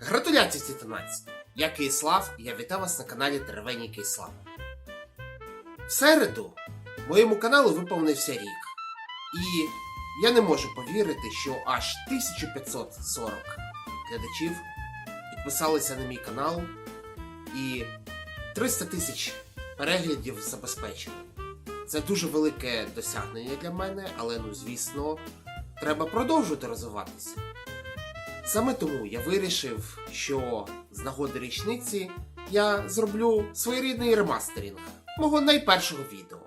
Гратуляції ці 13! Я Киїслав і я вітаю вас на каналі Теревені Киїслав. В середу моєму каналу виповнився рік. І я не можу повірити, що аж 1540 глядачів підписалися на мій канал і 300 тисяч переглядів забезпечили. Це дуже велике досягнення для мене, але ну звісно, треба продовжувати розвиватися. Саме тому я вирішив, що з нагоди річниці я зроблю своєрідний ремастерінг мого найпершого відео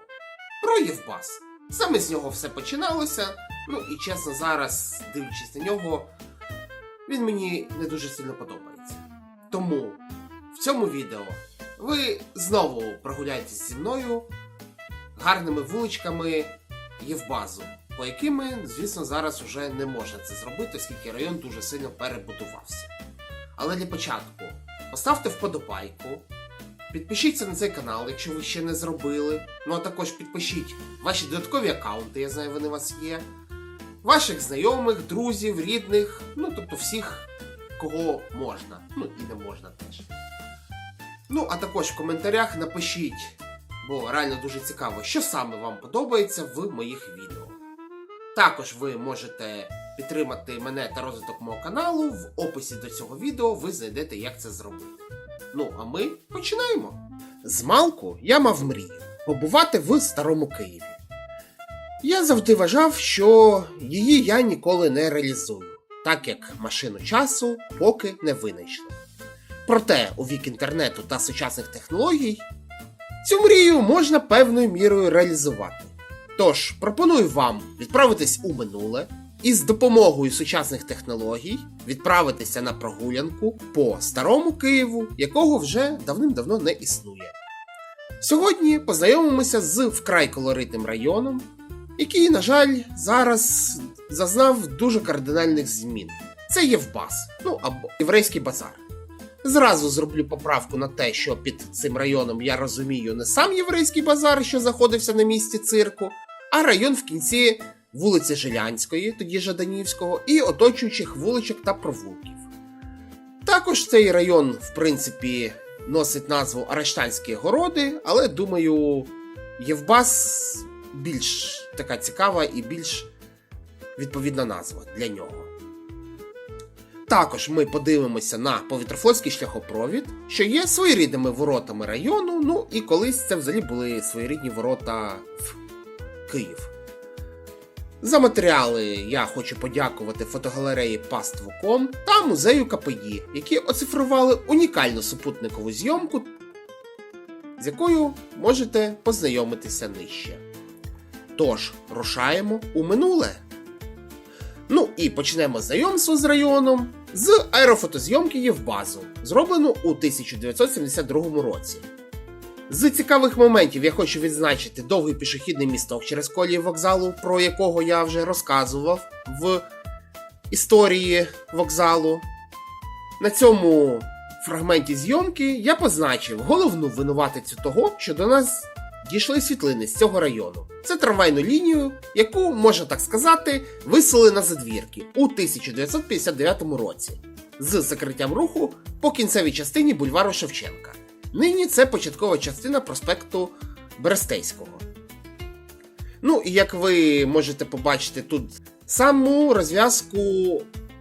про Євбас. Саме з нього все починалося. Ну і чесно, зараз, дивлячись на нього, він мені не дуже сильно подобається. Тому в цьому відео ви знову прогуляєтесь зі мною гарними вуличками Євбазу, по якими, звісно, зараз вже не можна це зробити, оскільки район дуже сильно перебудувався. Але для початку поставте вподобайку, підпишіться на цей канал, якщо ви ще не зробили. Ну а також підпишіть ваші додаткові аккаунти, я знаю, вони у вас є. Ваших знайомих, друзів, рідних, ну тобто всіх, кого можна, ну і не можна теж. Ну, а також в коментарях напишіть, бо реально дуже цікаво, що саме вам подобається в моїх відео. Також ви можете підтримати мене та розвиток мого каналу. В описі до цього відео ви знайдете, як це зробити. Ну, а ми починаємо. З малку я мав мрію побувати в старому Києві. Я завжди вважав, що її я ніколи не реалізую, так як машину часу поки не винайшли. Проте у вік інтернету та сучасних технологій цю мрію можна певною мірою реалізувати. Тож пропоную вам відправитись у минуле і з допомогою сучасних технологій відправитися на прогулянку по старому Києву, якого вже давним-давно не існує. Сьогодні познайомимося з вкрай колоритним районом, який, на жаль, зараз зазнав дуже кардинальних змін. Це Євбас, ну або єврейський базар. Зразу зроблю поправку на те, що під цим районом я розумію не сам єврейський базар, що знаходився на місці цирку, а район в кінці вулиці Жилянської, тоді Жаданівського, і оточуючих вуличок та провулків. Також цей район, в принципі, носить назву Арештанські городи, але думаю, Євбас більш така цікава і більш відповідна назва для нього. Також ми подивимося на повітрофлотський шляхопровід, що є своєрідними воротами району. Ну і колись це взагалі були своєрідні ворота в Київ. За матеріали я хочу подякувати фотогалереї Паство.ком та музею КПІ, які оцифрували унікальну супутникову зйомку, з якою можете познайомитися нижче. Тож, рушаємо у минуле. Ну і почнемо знайомство з районом з аерофотозйомки Євбазу, зроблено у 1972 році. З цікавих моментів я хочу відзначити довгий пішохідний місток через колії вокзалу, про якого я вже розказував в історії вокзалу. На цьому фрагменті зйомки я позначив головну винуватицю того, що до нас дійшли світлини з цього району. Це трамвайну лінію, яку, можна так сказати, висели на задвірки у 1959 році з закриттям руху по кінцевій частині бульвару Шевченка. Нині це початкова частина проспекту Берестейського. Ну і як ви можете побачити тут саму розв'язку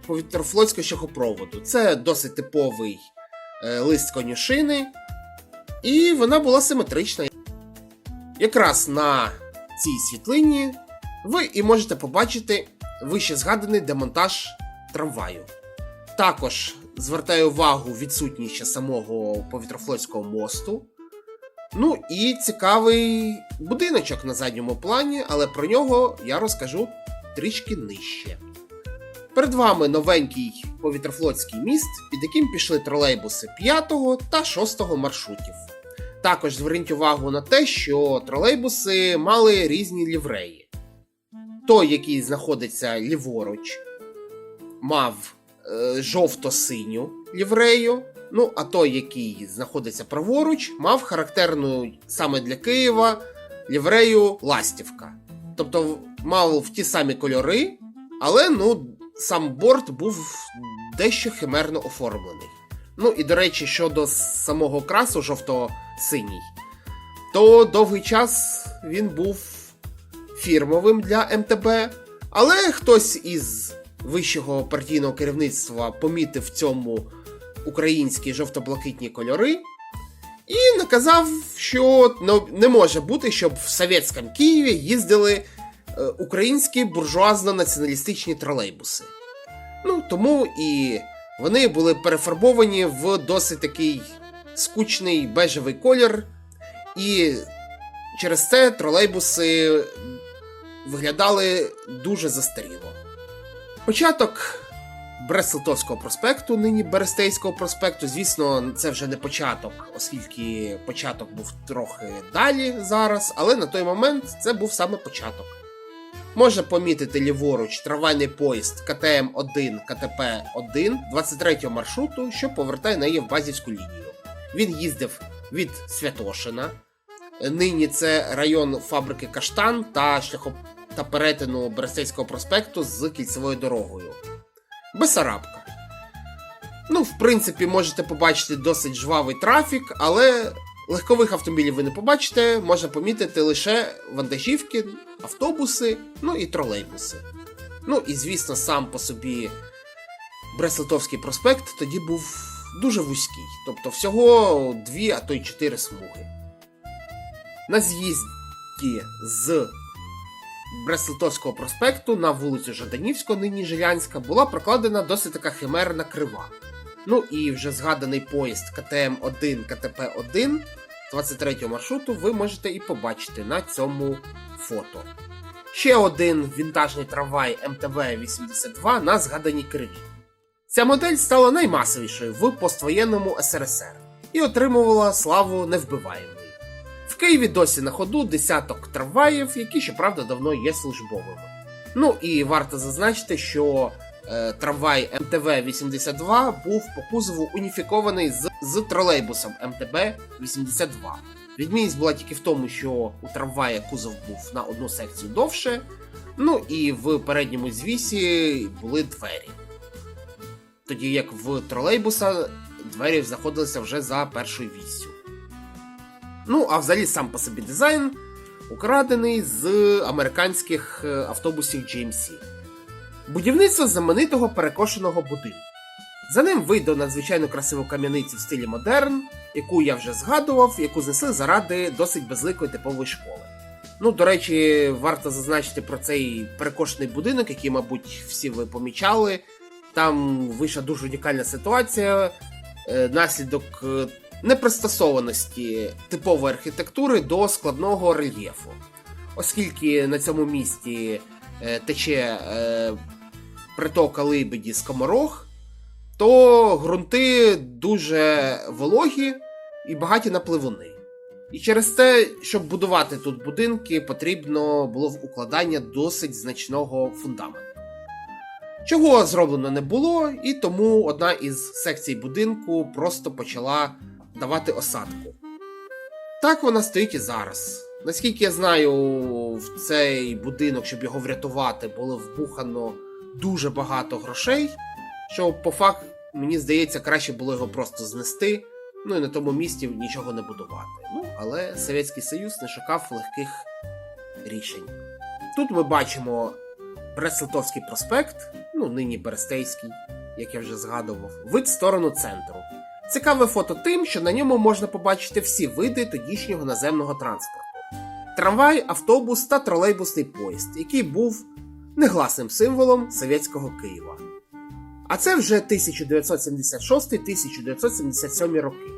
повітрофлотського шляхопроводу. Це досить типовий е, лист конюшини, і вона була симетрична. Якраз на цій світлині ви і можете побачити вище згаданий демонтаж трамваю. Також звертаю увагу відсутність самого повітрофлотського мосту. Ну і цікавий будиночок на задньому плані, але про нього я розкажу трішки нижче. Перед вами новенький повітрофлотський міст, під яким пішли тролейбуси 5 та 6 маршрутів. Також зверніть увагу на те, що тролейбуси мали різні лівреї. Той, який знаходиться ліворуч, мав жовто-синю ліврею. Ну, а той, який знаходиться праворуч, мав характерну саме для Києва ліврею Ластівка. Тобто мав в ті самі кольори, але ну, сам борт був дещо химерно оформлений. Ну і до речі, щодо самого красу жовто-синій, то довгий час він був фірмовим для МТБ, але хтось із вищого партійного керівництва помітив в цьому українські жовто-блакитні кольори і наказав, що не може бути, щоб в совєтському Києві їздили е, українські буржуазно-націоналістичні тролейбуси. Ну, тому і вони були перефарбовані в досить такий скучний бежевий колір, і через це тролейбуси виглядали дуже застаріло. Початок Брест-Литовського проспекту, нині Берестейського проспекту. Звісно, це вже не початок, оскільки початок був трохи далі зараз, але на той момент це був саме початок. Можна помітити ліворуч трамвайний поїзд КТМ-1 КТП-1 23 маршруту, що повертає на її в базівську лінію. Він їздив від Святошина. Нині це район фабрики Каштан та шляхоп... та перетину Берестейського проспекту з кільцевою дорогою. Бесарабка. Ну, в принципі, можете побачити досить жвавий трафік, але легкових автомобілів ви не побачите, можна помітити лише вантажівки, автобуси, ну і тролейбуси. Ну і звісно, сам по собі Брест-Литовський проспект тоді був дуже вузький, тобто всього дві, а то й чотири смуги. На з'їзді з Брест-Литовського проспекту на вулицю Жаданівську, нині Жилянська, була прокладена досить така химерна крива. Ну і вже згаданий поїзд КТМ-1 КТП-1 23 маршруту ви можете і побачити на цьому фото. Ще один вінтажний трамвай МТВ-82 на згаданій криві. Ця модель стала наймасовішою в поствоєнному СРСР і отримувала славу невбиваємої. Києві досі на ходу десяток трамваїв, які, щоправда, давно є службовими. Ну і варто зазначити, що е, трамвай МТВ-82 був по кузову уніфікований з, з тролейбусом МТБ-82. Відмінність була тільки в тому, що у трамвая кузов був на одну секцію довше, ну і в передньому звісі були двері. Тоді як в тролейбуса двері знаходилися вже за першою віссю. Ну, а взагалі сам по собі дизайн украдений з американських е, автобусів GMC. Будівництво знаменитого перекошеного будинку. За ним вийде надзвичайно красиву кам'яницю в стилі модерн, яку я вже згадував, яку знесли заради досить безликої типової школи. Ну, до речі, варто зазначити про цей перекошений будинок, який, мабуть, всі ви помічали. Там вийшла дуже унікальна ситуація, е, наслідок е, непристосованості типової архітектури до складного рельєфу. Оскільки на цьому місці е, тече е, притока Либеді Скоморох, то ґрунти дуже вологі і багаті на пливуни. І через те, щоб будувати тут будинки, потрібно було укладання досить значного фундаменту. Чого зроблено не було, і тому одна із секцій будинку просто почала давати осадку. Так вона стоїть і зараз. Наскільки я знаю, в цей будинок, щоб його врятувати, було вбухано дуже багато грошей, що по факту, мені здається, краще було його просто знести, ну і на тому місці нічого не будувати. Ну, але Совєтський Союз не шукав легких рішень. Тут ми бачимо Брест-Литовський проспект, ну нині Берестейський, як я вже згадував, вид в сторону центру. Цікаве фото тим, що на ньому можна побачити всі види тодішнього наземного транспорту: трамвай, автобус та тролейбусний поїзд, який був негласним символом совєтського Києва. А це вже 1976-1977 роки.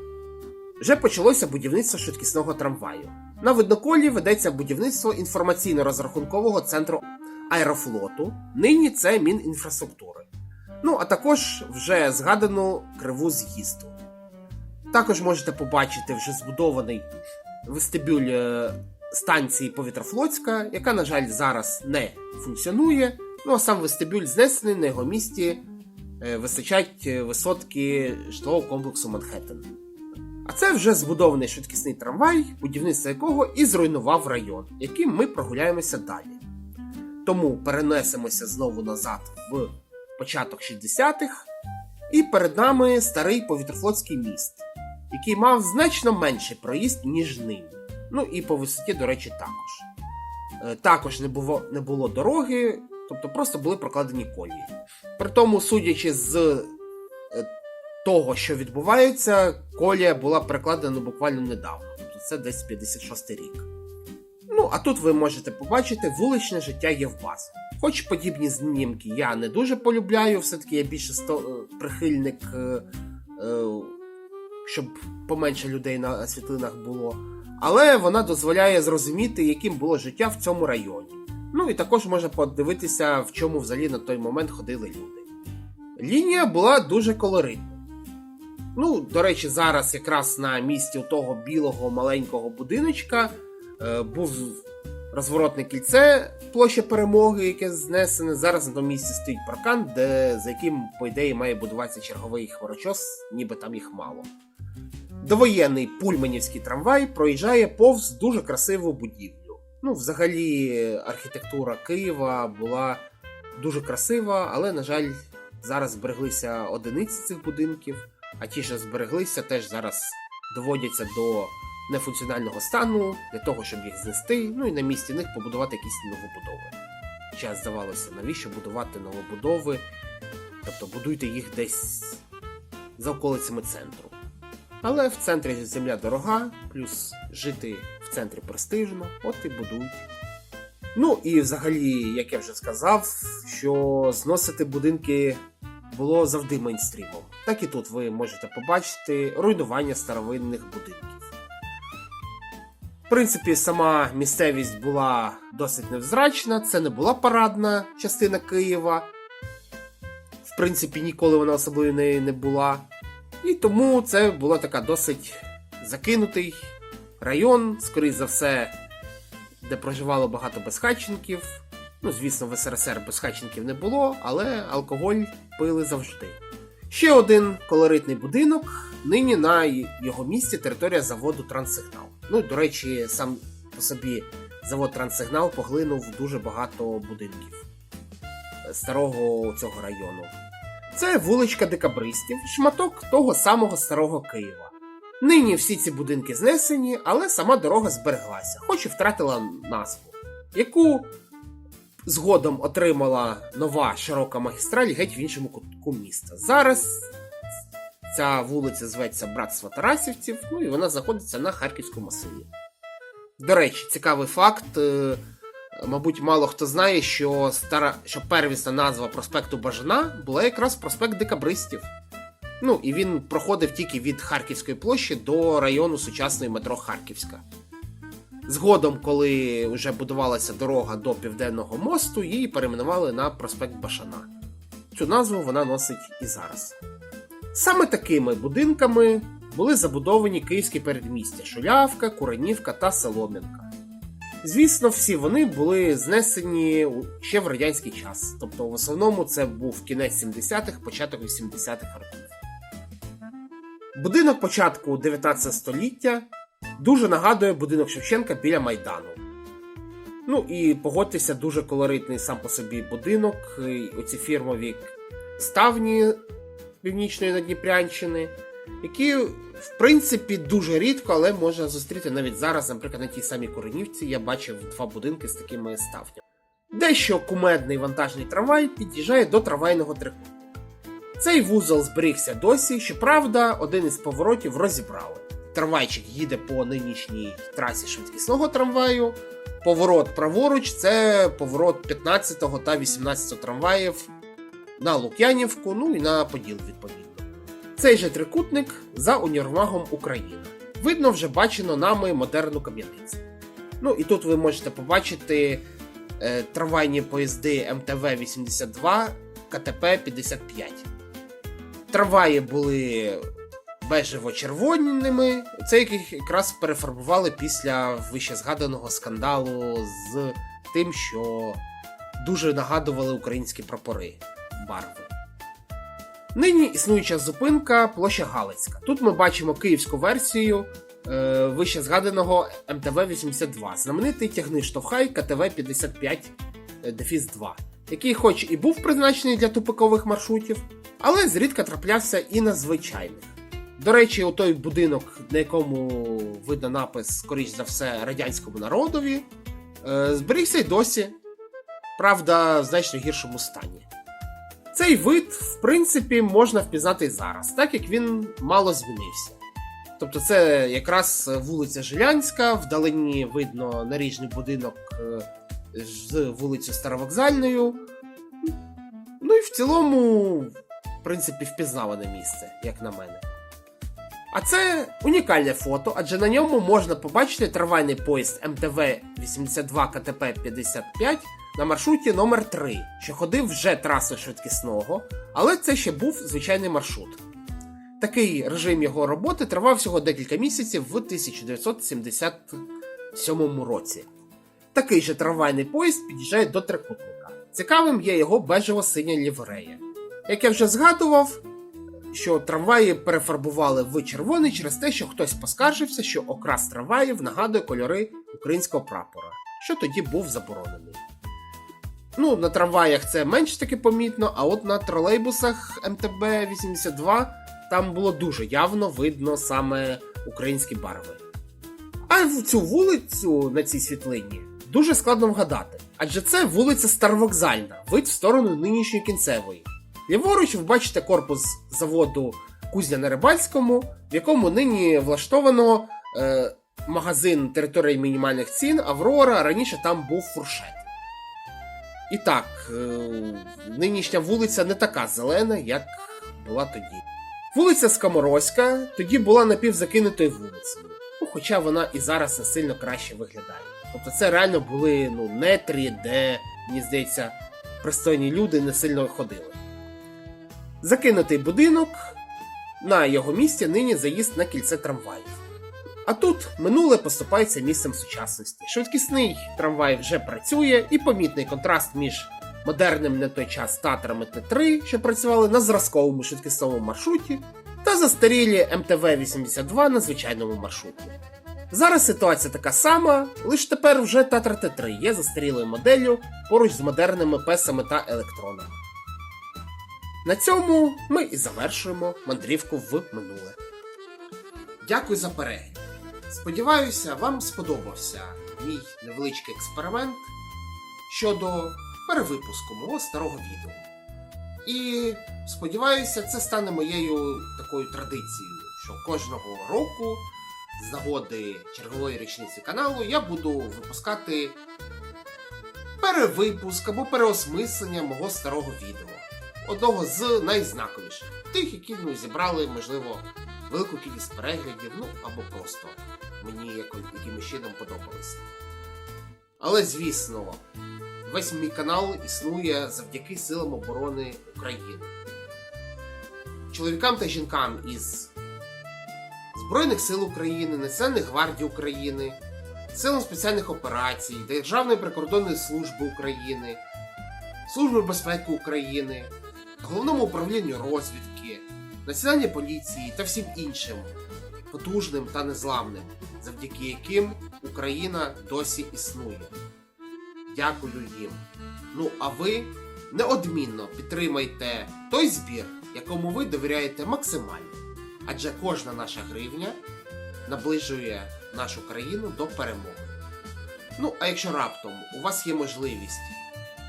Вже почалося будівництво швидкісного трамваю. На видноколі ведеться будівництво інформаційно-розрахункового центру аерофлоту, нині це Мінінфраструктури. Ну, а також вже згадану криву з'їзду. Також можете побачити вже збудований вестибюль е, станції Повітрофлотська, яка, на жаль, зараз не функціонує. Ну а сам вестибюль знесений на його місці е, височать е, висотки житлового комплексу Манхеттен. А це вже збудований швидкісний трамвай, будівництво якого і зруйнував район, яким ми прогуляємося далі. Тому перенесемося знову назад в початок 60-х І перед нами старий повітрофлотський міст, який мав значно менший проїзд, ніж нині. Ну і по висоті, до речі, також. Е, Також не було, не було дороги, тобто просто були прокладені колії. При тому, судячи з е, того, що відбувається, колія була перекладена буквально недавно. Тобто це десь 56 рік. Ну, а тут ви можете побачити вуличне життя Євбазу. Хоч подібні знімки я не дуже полюбляю, все-таки я більше сто... е, прихильник, е, е, щоб поменше людей на світлинах було. Але вона дозволяє зрозуміти, яким було життя в цьому районі. Ну і також можна подивитися, в чому взагалі на той момент ходили люди. Лінія була дуже колоритна. Ну, до речі, зараз якраз на місці того білого маленького будиночка е, був розворотне кільце площа перемоги, яке знесене. Зараз на тому місці стоїть паркан, де, за яким, по ідеї, має будуватися черговий хворочос, ніби там їх мало. Довоєнний пульманівський трамвай проїжджає повз дуже красиву будівлю. Ну, взагалі, архітектура Києва була дуже красива, але, на жаль, зараз збереглися одиниці цих будинків, а ті, що збереглися, теж зараз доводяться до нефункціонального стану для того, щоб їх знести, ну і на місці них побудувати якісь новобудови. Час здавалося, навіщо будувати новобудови, тобто будуйте їх десь за околицями центру. Але в центрі земля дорога, плюс жити в центрі престижно, от і будують. Ну і взагалі, як я вже сказав, що зносити будинки було завжди мейнстрімом. Так і тут ви можете побачити руйнування старовинних будинків. Принципі, сама місцевість була досить невзрачна, це не була парадна частина Києва. В принципі, ніколи вона особливо нею не була. І тому це була така досить закинутий район, скоріш за все, де проживало багато безхатченків. Ну, звісно, в СРСР безхатченків не було, але алкоголь пили завжди. Ще один колоритний будинок. Нині на його місці територія заводу Транссигнал. Ну, до речі, сам по собі завод Транссигнал поглинув дуже багато будинків е, старого цього району. Це вуличка декабристів, шматок того самого старого Києва. Нині всі ці будинки знесені, але сама дорога збереглася, хоч і втратила назву, яку згодом отримала нова широка магістраль геть в іншому кутку міста. Зараз ця вулиця зветься Братство Тарасівців, ну і вона знаходиться на Харківському масиві. До речі, цікавий факт. е, Мабуть, мало хто знає, що стара, що первісна назва проспекту Бажана була якраз проспект Декабристів. Ну, і він проходив тільки від Харківської площі до району сучасної метро Харківська. Згодом, коли вже будувалася дорога до Південного мосту, її перейменували на проспект Башана. Цю назву вона носить і зараз. Саме такими будинками були забудовані київські передмістя Шулявка, Куренівка та Солом'янка. Звісно, всі вони були знесені ще в радянський час. Тобто, в основному це був кінець 70-х, початок 80-х років. Будинок початку 19 століття дуже нагадує будинок Шевченка біля Майдану. Ну і погодьтеся, дуже колоритний сам по собі будинок, оці фірмові ставні північної Надніпрянщини, які, в принципі, дуже рідко, але можна зустріти навіть зараз, наприклад, на тій самій Коренівці я бачив два будинки з такими ставнями. Дещо кумедний вантажний трамвай під'їжджає до трамвайного трикутника. Цей вузол зберігся досі, щоправда, один із поворотів розібрали. Трамвайчик їде по нинішній трасі швидкісного трамваю. Поворот праворуч це поворот 15 та 18 трамваїв на Лук'янівку, ну і на Поділ, відповідно. Цей же трикутник за універмагом Україна. Видно, вже бачено нами модерну кам'яницю. Ну і тут ви можете побачити е, трамвайні поїзди МТВ-82, КТП-55. Трамваї були бежево-червоними, це яких якраз перефарбували після вище згаданого скандалу з тим, що дуже нагадували українські прапори барви. Нині існуюча зупинка площа Галицька. Тут ми бачимо київську версію е, вище згаданого МТВ-82, знаменитий тягни штовхай КТВ-55 дефіс 2, який хоч і був призначений для тупикових маршрутів, але зрідка траплявся і на звичайних. До речі, у той будинок, на якому видно напис, скоріш за все, радянському народові, е, зберігся й досі. Правда, в значно гіршому стані. Цей вид, в принципі, можна впізнати і зараз, так як він мало змінився. Тобто, це якраз вулиця Жилянська, вдалині видно наріжний будинок е, з вулицею Старовокзальною. Ну і в цілому, в принципі, впізнаване місце, як на мене. А це унікальне фото, адже на ньому можна побачити трамвайний поїзд МТВ 82 КТП 55 на маршруті номер 3 що ходив вже трасою швидкісного, але це ще був звичайний маршрут. Такий режим його роботи тривав всього декілька місяців в 1977 році. Такий же трамвайний поїзд під'їжджає до трикутника. Цікавим є його бежево-синя ліврея. Як я вже згадував, що трамваї перефарбували в червоний через те, що хтось поскаржився, що окрас трамваїв нагадує кольори українського прапора, що тоді був заборонений. Ну, на трамваях це менш таки помітно, а от на тролейбусах МТБ-82 там було дуже явно видно саме українські барви. А цю вулицю на цій світлині дуже складно вгадати, адже це вулиця Старовокзальна, вид в сторону нинішньої кінцевої. Ліворуч ви бачите корпус заводу Кузня на Рибальському, в якому нині влаштовано е, магазин території мінімальних цін Аврора. Раніше там був фуршет. І так, е, нинішня вулиця не така зелена, як була тоді. Вулиця Скоморозька тоді була напівзакинутою вулицею, ну, хоча вона і зараз не сильно краще виглядає. Тобто це реально були ну, нетрі, де, мені здається, пристойні люди не сильно ходили. Закинутий будинок, на його місці нині заїзд на кільце трамваїв. А тут минуле поступається місцем сучасності. Швидкісний трамвай вже працює, і помітний контраст між модерним на той час Татрами Т3, що працювали на зразковому швидкісному маршруті, та застарілі МТВ-82 на звичайному маршруті. Зараз ситуація така сама, лише тепер вже Татра Т3 є застарілою моделлю поруч з модерними песами та електронами. На цьому ми і завершуємо мандрівку в минуле. Дякую за перегляд. Сподіваюся, вам сподобався мій невеличкий експеримент щодо перевипуску мого старого відео. І сподіваюся, це стане моєю такою традицією, що кожного року з нагоди чергової річниці каналу я буду випускати перевипуск або переосмислення мого старого відео. Одного з найзнаковіших. Тих, які ну, зібрали, можливо, велику кількість переглядів, ну або просто мені яко- якимось чином подобалися. Але звісно, весь мій канал існує завдяки силам оборони України. Чоловікам та жінкам із Збройних сил України, Національної гвардії України, Силам спеціальних операцій, Державної прикордонної служби України, Служби безпеки України, Головному управлінню розвідки, Національній поліції та всім іншим потужним та незламним, завдяки яким Україна досі існує. Дякую їм. Ну а ви неодмінно підтримайте той збір, якому ви довіряєте максимально. Адже кожна наша гривня наближує нашу країну до перемоги. Ну, а якщо раптом у вас є можливість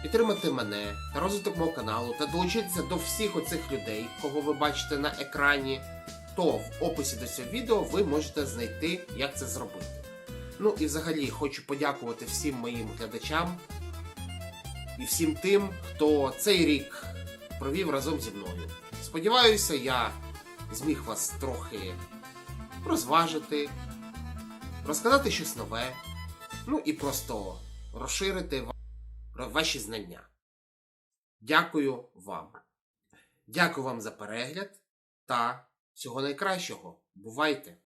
підтримати мене та розвиток мого каналу та долучитися до всіх оцих людей, кого ви бачите на екрані, то в описі до цього відео ви можете знайти, як це зробити. Ну і взагалі хочу подякувати всім моїм глядачам і всім тим, хто цей рік провів разом зі мною. Сподіваюся, я зміг вас трохи розважити, розказати щось нове, ну і просто розширити ваші знання. Дякую вам. Дякую вам за перегляд та всього найкращого. Бувайте!